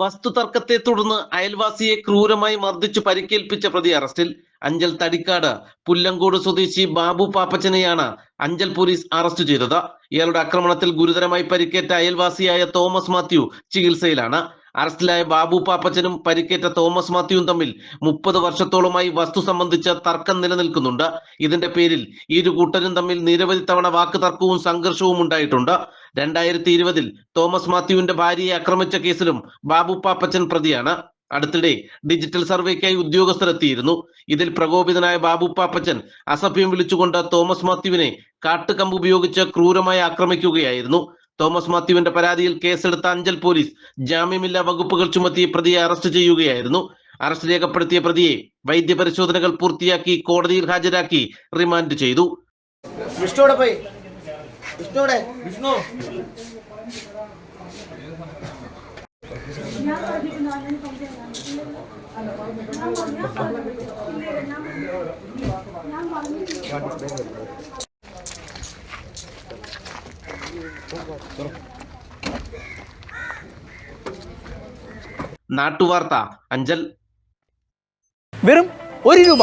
വസ്തുതർക്കത്തെ തുടർന്ന് അയൽവാസിയെ ക്രൂരമായി മർദ്ദിച്ചു പരിക്കേൽപ്പിച്ച പ്രതി അറസ്റ്റിൽ അഞ്ചൽ തടിക്കാട് പുല്ലങ്കോട് സ്വദേശി ബാബു പാപ്പച്ചനെയാണ് അഞ്ചൽ പോലീസ് അറസ്റ്റ് ചെയ്തത്. ഇയാളുടെ ആക്രമണത്തിൽ ഗുരുതരമായി പരിക്കേറ്റ അയൽവാസിയായ തോമസ് മാത്യു ചികിത്സയിലാണ്. അറസ്റ്റിലായ ബാബു പാപ്പച്ചനും പരിക്കേറ്റ തോമസ് മാത്യുവും തമ്മിൽ മുപ്പത് വർഷത്തോളമായി വസ്തു സംബന്ധിച്ച തർക്കം നിലനിൽക്കുന്നുണ്ട്. ഇതിന്റെ പേരിൽ ഇരു കൂട്ടരും തമ്മിൽ നിരവധി തവണ വാക്ക് തർക്കവും സംഘർഷവും ഉണ്ടായിട്ടുണ്ട്. രണ്ടായിരത്തി ഇരുപതിൽ തോമസ് മാത്യുവിന്റെ ഭാര്യയെ ആക്രമിച്ച കേസിലും ബാബു പാപ്പച്ചൻ പ്രതിയാണ്. അടുത്തിടെ ഡിജിറ്റൽ സർവേക്കായി ഉദ്യോഗസ്ഥരെത്തിയിരുന്നു. ഇതിൽ പ്രകോപിതനായ ബാബു പാപ്പച്ചൻ അസഭ്യം വിളിച്ചുകൊണ്ട് തോമസ് മാത്യുവിനെ കാട്ടുകമ്പ് ഉപയോഗിച്ച് ക്രൂരമായി ആക്രമിക്കുകയായിരുന്നു. തോമസ് മാത്യുവിന്റെ പരാതിയിൽ കേസെടുത്ത അഞ്ചൽ പോലീസ് ജാമ്യമില്ലാ വകുപ്പുകൾ ചുമത്തി പ്രതിയെ അറസ്റ്റ് ചെയ്യുകയായിരുന്നു. അറസ്റ്റ് രേഖപ്പെടുത്തിയ പ്രതിയെ വൈദ്യപരിശോധനകൾ പൂർത്തിയാക്കി കോടതിയിൽ ഹാജരാക്കി റിമാൻഡ് ചെയ്തു. വിഷ്ണുവിടെ പോയി വിഷ്ണു. നാട്ടുവാർത്ത അഞ്ചൽ. വെറും ഒരു രൂപ.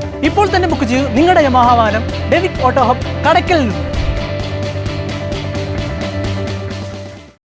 ഇപ്പോൾ തന്നെ ബുക്ക് ചെയ്യൂ നിങ്ങളുടെ യമാഹ വാഹനം ഡെവിറ്റ് ഓട്ടോ ഹബ് കടക്കൽ നിന്ന്.